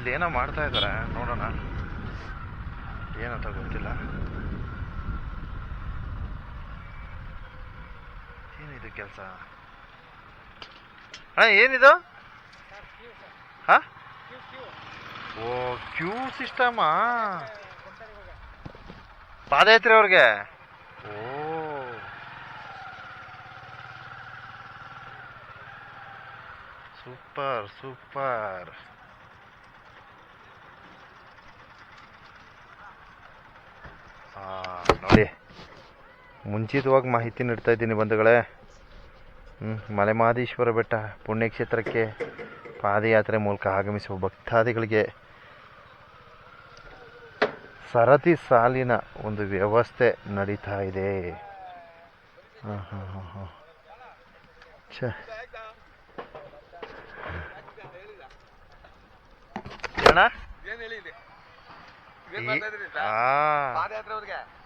ಇಲ್ಲಿ ಏನೋ ಮಾಡ್ತಾ ಇದ್ದಾರೆ ನೋಡೋಣ. ಏನಂತ ಗೊತ್ತಿಲ್ಲ. ಏನಿದು ಕೆಲಸ? ಏನಿದು? ಹಾ? ಓ, ಕ್ಯೂ ಸಿಸ್ಟಮಾ? ಪಾದಯಾತ್ರೆ ಅವ್ರಿಗೆ? ಓ. Super super. ನೋಡಿ. ಮುಂಚಿತವಾಗಿ ಮಾಹಿತಿ ನೀಡ್ತಾ ಇದ್ದೀನಿ ಬಂಧುಗಳೇ. ಮಲೆಮಹದೇಶ್ವರ ಬೆಟ್ಟ ಪುಣ್ಯಕ್ಷೇತ್ರಕ್ಕೆ ಪಾದಯಾತ್ರೆ ಮೂಲಕ ಆಗಮಿಸುವ ಭಕ್ತಾದಿಗಳಿಗೆ ಸರತಿ ಸಾಲಿನ ಒಂದು ವ್ಯವಸ್ಥೆ ನಡೀತಾ ಇದೆ. ಹಾಂ ಹಾಂ ಹಾಂ ಹಾಂ ಅಣ್ಣ?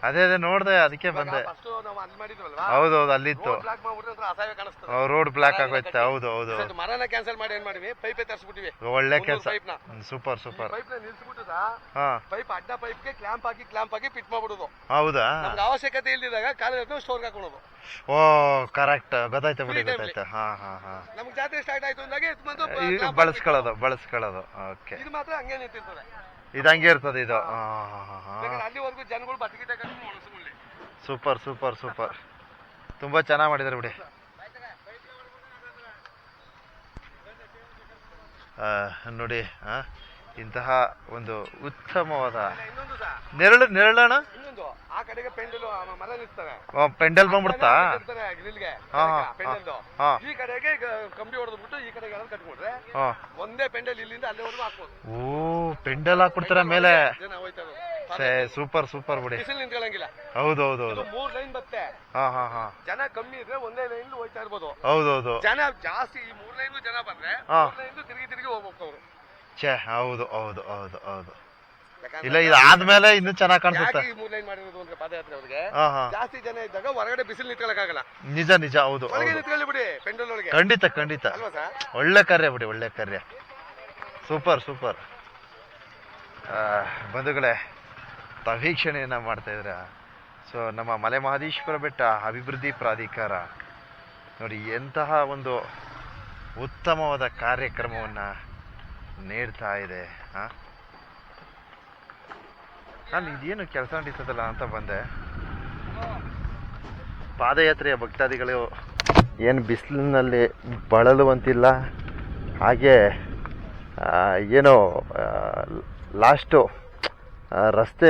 ಅದೇ ಅದೇ ನೋಡ್ದೆ ಅದಕ್ಕೆ ಬಂದೆ. ಹೌದೌದು ಅಲ್ಲಿತ್ತು. ರೋಡ್ ಬ್ಲಾಕ್ ಆಗೋಯ್ತು. ಹೌದು ಹೌದು ಮರನ ಕ್ಯಾನ್ಸಲ್ ಮಾಡಿ ಏನ್ ಮಾಡಿವಿ ಪೈಪೇ ತರಿಸ್ಬಿಟ್ಟಿವಿ ಒಳ್ಳೆ ಕೆಲಸ. ಸೂಪರ್ ಸೂಪರ್ ಪೈಪ್ ನಿಲ್ಸ್ಬಿಟ್ಟದ ಪೈಪ್ ಅಡ್ಡ ಪೈಪ್ಗೆ ಕ್ಲಾಂಪ್ ಹಾಕಿ ಕ್ಲಾಂಪ್ ಹಾಕಿ ಫಿಟ್ ಮಾಡ್ಬಿಡುದು. ಹೌದಾ? ನಮ್ಗೆ ಅವಶ್ಯಕತೆ ಇಲ್ದಿದಾಗ ಕಾಲ ಸ್ಟೋರ್ ಹಾಕೊಳ್ಳೋದು ಓ ಕರೆಕ್ಟ್ ಗೊತ್ತಾಯ್ತು ಬಿಡಿ ಗೊತ್ತಾಯ್ತು. ಹಾ ಹಾ ಹಾ. ನಮ್ಗೆ ಜಾತ್ರೆ ಸ್ಟಾರ್ಟ್ ಆಯ್ತು ಅಂದಾಗ ಬಳಸ್ಕೊಳ್ಳೋದು ಬಳಸ್ಕೊಳ್ಳೋದು. ಓಕೆ ಇದು ಮಾತ್ರ ಹಂಗೆ ನಿಂತಿರ್ತದೆ. ಇದು ಹಂಗೆ ಇರ್ತದೆ ಇದು. ಹಾ. ಹಾ ಹಾ ಹಾ. ಅಲ್ಲಿವರೆಗೂ ಜನಗಳು ಸೂಪರ್ ಸೂಪರ್ ಸೂಪರ್. ತುಂಬಾ ಚೆನ್ನಾಗಿ ಮಾಡಿದ್ದಾರೆ ಬಿಡಿ. ನೋಡಿ ಆ, ಇಂತಹ ಒಂದು ಉತ್ತಮವಾದ ನೆರಳು ನೆರಳಣ ಇನ್ನೊಂದು. ಆ ಕಡೆಗೆ ಪೆಂಡಲು ಬಂದ್ಬಿಡ್ತಾ. ಈ ಕಡೆಗೆ ಕಂಬಿ ಹೊಡೆದ್ಬಿಟ್ಟು ಈ ಕಡೆಗೆ ಕಟ್ಬಿಟ್ರೆ ಒಂದೇ ಪೆಂಡಲ್ ಇಲ್ಲಿಂದ ಅಲ್ಲಿವರೆಗೂ ಹಾಕ್ಬೋದು. ಓ ಪೆಂಡಲ್ ಹಾಕ್ಬಿಡ್ತಾರ ಮೇಲೆ. ಸೇ ಸೂಪರ್ ಸೂಪರ್ ಬಿಡಿ. ಬಿಸಿಲು ನಿಂತ್ಕೊಳ್ಳಂಗಿಲ್ಲ ಹೌದು ಹೌದು ಹೌದು ಮೂರ್ ಲೈನ್ ಬತ್ತೆ. ಹಾ ಹಾ ಹಾ. ಜನ ಕಮ್ಮಿ ಇದ್ರೆ ಒಂದೇ ಲೈನ್ ಹೋಯ್ತಾ ಇರ್ಬೋದು. ಹೌದು ಹೌದು ಜನ ಜಾಸ್ತಿ ಈ ಮೂರ್ ಲೈನ್ ಜನ ಬಂದ್ರೆ ಲೈನ್ ತಿರುಗಿ ತಿರುಗಿ ಹೋಗ್ಬೇಕು ಅವರು. ಛೇ ಹೌದು ಹೌದು ಹೌದು ಹೌದು. ಇಲ್ಲ ಇದು ಆದ್ಮೇಲೆ ಇನ್ನೂ ಚೆನ್ನಾಗಿ ಕಾಣಿಸುತ್ತೆ. ಯಾಕೆ ಈ ಮೂರ್ ಲೈನ್ ಮಾಡಿರೋದು ಅಂದ್ರೆ ಪಾದಯಾತ್ರೆ ಅವ್ರಿಗೆ ಹಾ ಹಾ. ಜಾಸ್ತಿ ಜನ ಇದ್ದಾಗ ಹೊರಗಡೆ ಬಿಸಿಲು ನಿಂತ್ಕೊಳ್ಳಕ್ಕಾಗಲ್ಲ ನಿಜ ನಿಜ ಹೌದು ಒಳಗೆ ಹೌದು. ನಿಂತ್ಕೊಳ್ಳಿ ಬಿಡಿ ಪೆಂಡಲ್ ಒಳಗೆ. ಖಂಡಿತ ಖಂಡಿತ. ಅಲ್ವಾ ಸರ್? ಒಳ್ಳೆ ಕಾರ್ಯ ಬಿಡಿ ಒಳ್ಳೆ ಕಾರ್ಯ. Super super. ಬಂಧುಗಳೇ ತಾವು ಏನ ಮಾಡ್ತಾ ಇದ್ರ ಸೊ ನಮ್ಮ ಮಲೆ ಮಹದೇಶ್ವರ ಬೆಟ್ಟ ಅಭಿವೃದ್ಧಿ ಪ್ರಾಧಿಕಾರ ನೋಡಿ ಎಂತಹ ಒಂದು ಉತ್ತಮವಾದ ಕಾರ್ಯಕ್ರಮವನ್ನ ನೀಡ್ತಾ ಇದೆ ಹಾಂ ನಾನು ಇದೇನು ಕೆಲಸ ನಡೀತದಲ್ಲ ಅಂತ ಬಂದೆ. ಪಾದಯಾತ್ರೆಯ ಭಕ್ತಾದಿಗಳು ಏನು ಬಿಸಿಲಿನಲ್ಲಿ ಬಳಲುವಂತಿಲ್ಲ, ಹಾಗೆ ಏನು ಲಾಸ್ಟು ರಸ್ತೆ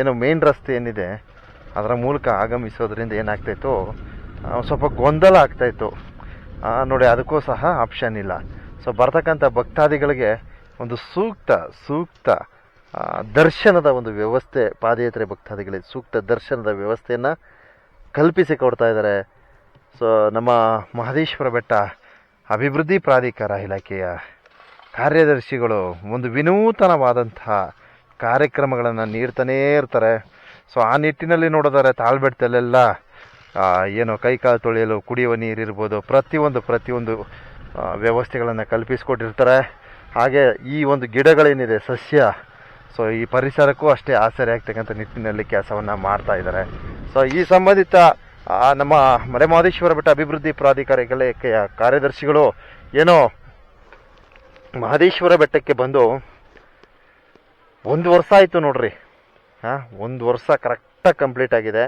ಏನು ಮೇನ್ ರಸ್ತೆ ಏನಿದೆ, ಅದರ ಮೂಲಕ ಆಗಮಿಸೋದ್ರಿಂದ ಏನಾಗ್ತಾಯಿತ್ತು ಸ್ವಲ್ಪ ಗೊಂದಲ ಆಗ್ತಾಯಿತ್ತು. ನೋಡಿ, ಅದಕ್ಕೂ ಸಹ ಆಪ್ಷನ್ ಇಲ್ಲ. ಸೊ ಬರ್ತಕ್ಕಂಥ ಭಕ್ತಾದಿಗಳಿಗೆ ಒಂದು ಸೂಕ್ತ ಸೂಕ್ತ ದರ್ಶನದ ಒಂದು ವ್ಯವಸ್ಥೆ, ಪಾದಯಾತ್ರೆ ಭಕ್ತಾದಿಗಳಿಗೆ ಸೂಕ್ತ ದರ್ಶನದ ವ್ಯವಸ್ಥೆಯನ್ನು ಕಲ್ಪಿಸಿ ಕೊಡ್ತಾ ಇದ್ದಾರೆ. ಸೊ ನಮ್ಮ ಮಹದೇಶ್ವರ ಬೆಟ್ಟ ಅಭಿವೃದ್ಧಿ ಪ್ರಾಧಿಕಾರ ಇಲಾಖೆಯ ಕಾರ್ಯದರ್ಶಿಗಳು ಒಂದು ವಿನೂತನವಾದಂತಹ ಕಾರ್ಯಕ್ರಮಗಳನ್ನು ನೀಡ್ತಾನೇ ಇರ್ತಾರೆ. ಸೊ ಆ ನಿಟ್ಟಿನಲ್ಲಿ ನೋಡಿದರೆ ತಾಳ್ಬೆಟ್ಟದಲ್ಲೆಲ್ಲ ಏನು ಕೈಕಾಲು ತೊಳೆಯಲು ಕುಡಿಯುವ ನೀರಿರ್ಬೋದು, ಪ್ರತಿಯೊಂದು ಪ್ರತಿಯೊಂದು ವ್ಯವಸ್ಥೆಗಳನ್ನು ಕಲ್ಪಿಸಿಕೊಟ್ಟಿರ್ತಾರೆ. ಹಾಗೆ ಈ ಒಂದು ಗಿಡಗಳೇನಿದೆ, ಸಸ್ಯ, ಸೊ ಈ ಪರಿಸರಕ್ಕೂ ಅಷ್ಟೇ ಆಸರೆ ಆಗ್ತಕ್ಕಂಥ ನಿಟ್ಟಿನಲ್ಲಿ ಕೆಲಸವನ್ನು ಮಾಡ್ತಾ ಇದ್ದಾರೆ. ಸೊ ಈ ಸಂಬಂಧಿತ ನಮ್ಮ ಮಲೆಮಹದೇಶ್ವರ ಬೆಟ್ಟ ಅಭಿವೃದ್ಧಿ ಪ್ರಾಧಿಕಾರಗಳ ಕಾರ್ಯದರ್ಶಿಗಳು ಏನೋ ಮಹದೇಶ್ವರ ಬೆಟ್ಟಕ್ಕೆ ಬಂದು, ಒಂದು ವರ್ಷ ಆಯಿತು ನೋಡ್ರಿ. ಹಾಂ ಒಂದು ವರ್ಷ ಕರೆಕ್ಟಾಗಿ ಕಂಪ್ಲೀಟ್ ಆಗಿದೆ.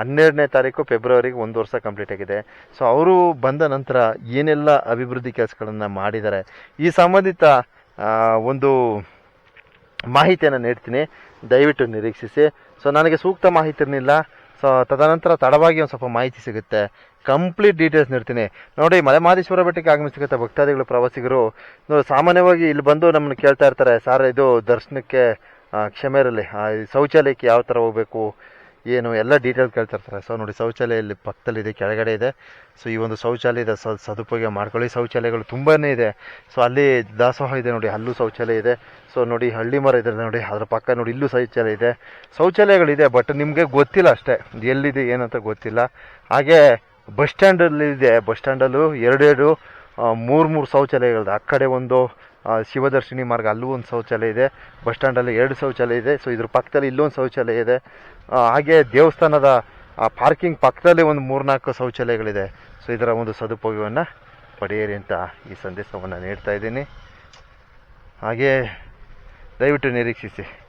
ಹನ್ನೆರಡನೇ ತಾರೀಕು ಫೆಬ್ರವರಿಗೆ ಒಂದು ವರ್ಷ ಕಂಪ್ಲೀಟ್ ಆಗಿದೆ. ಸೊ ಅವರು ಬಂದ ನಂತರ ಏನೆಲ್ಲ ಅಭಿವೃದ್ಧಿ ಕೆಲಸಗಳನ್ನು ಮಾಡಿದ್ದಾರೆ? ಈ ಸಂಬಂಧಿತ ಒಂದು ಮಾಹಿತಿಯನ್ನು ನೀಡ್ತೀನಿ. ದಯವಿಟ್ಟು ನಿರೀಕ್ಷಿಸಿ. ಸೊ ನನಗೆ ಸೂಕ್ತ ಮಾಹಿತಿ ಇರಲಿಲ್ಲ. ಸೊ ತದನಂತರ ತಡವಾಗಿ ಒಂದು ಸ್ವಲ್ಪ ಮಾಹಿತಿ ಸಿಗುತ್ತೆ. ಕಂಪ್ಲೀಟ್ ಡೀಟೇಲ್ಸ್ ನೀಡ್ತೀನಿ. ನೋಡಿ ಮಲೆಮಾದೇಶ್ವರ ಬೆಟ್ಟಕ್ಕೆ ಆಗಮಿಸ್ತಕ್ಕಂಥ ಭಕ್ತಾದಿಗಳು, ಪ್ರವಾಸಿಗರು ಸಾಮಾನ್ಯವಾಗಿ ಇಲ್ಲಿ ಬಂದು ನಮ್ಮನ್ನು ಕೇಳ್ತಾ ಇರ್ತಾರೆ, ಸರ್, ಇದು ದರ್ಶನಕ್ಕೆ ಕ್ಷಮೆ ಇರಲಿ. ಶೌಚಾಲಯಕ್ಕೆ ಯಾವ ಥರ ಹೋಗಬೇಕು? ಏನು ಎಲ್ಲ ಡೀಟೇಲ್ ಕೇಳ್ತಿರ್ತಾರೆ ಸೊ ನೋಡಿ ಶೌಚಾಲಯ ಇಲ್ಲಿ ಪಕ್ಕದಲ್ಲಿದೆ ಕೆಳಗಡೆ ಇದೆ. ಸೊ ಈ ಒಂದು ಶೌಚಾಲಯದ ಸ, ಸದುಪಯೋಗ ಮಾಡ್ಕೊಳ್ಳಿ. ಶೌಚಾಲಯಗಳು ತುಂಬಾ ಇದೆ. ಸೊ ಅಲ್ಲಿ ದಾಸೋಹ ಇದೆ ನೋಡಿ ಅಲ್ಲೂ ಶೌಚಾಲಯ ಇದೆ. ಸೊ ನೋಡಿ ಹಳ್ಳಿ ಮರ ಇದೆ ನೋಡಿ, ಅದರ ಪಕ್ಕ ನೋಡಿ ಇಲ್ಲೂ ಶೌಚಾಲಯ ಇದೆ. ಶೌಚಾಲಯಗಳಿದೆ ಬಟ್ ನಿಮಗೆ ಗೊತ್ತಿಲ್ಲ ಅಷ್ಟೇ. ಎಲ್ಲಿದೆ, ಏನಂತ ಗೊತ್ತಿಲ್ಲ. ಹಾಗೆ ಬಸ್ ಸ್ಟ್ಯಾಂಡಲ್ಲಿದೆ ಬಸ್ ಸ್ಟ್ಯಾಂಡಲ್ಲೂ ಎರಡೆರಡು ಮೂರು ಮೂರು ಶೌಚಾಲಯಗಳಿದೆ. ಆ ಕಡೆ ಒಂದು ಶಿವದರ್ಶಿನಿ ಮಾರ್ಗ ಅಲ್ಲೂ ಒಂದು ಶೌಚಾಲಯ ಇದೆ. ಬಸ್ ಸ್ಟ್ಯಾಂಡಲ್ಲಿ ಎರಡು ಶೌಚಾಲಯ ಇದೆ. ಸೊ ಇದ್ರ ಪಕ್ಕದಲ್ಲಿ ಇಲ್ಲೊಂದು ಶೌಚಾಲಯ ಇದೆ. ಹಾಗೆ ದೇವಸ್ಥಾನದ, ಆ ಪಾರ್ಕಿಂಗ್ ಪಕ್ಕದಲ್ಲಿ ಒಂದು ಮೂರ್ನಾಲ್ಕು ಶೌಚಾಲಯಗಳಿದೆ. ಸೊ ಇದರ ಒಂದು ಸದುಪಯೋಗವನ್ನು ಪಡೆಯಿರಿ ಅಂತ ಈ ಸಂದೇಶವನ್ನು ನೀಡ್ತಾ ಇದ್ದೀನಿ. ಹಾಗೆ ದಯವಿಟ್ಟು ನಿರೀಕ್ಷಿಸಿ.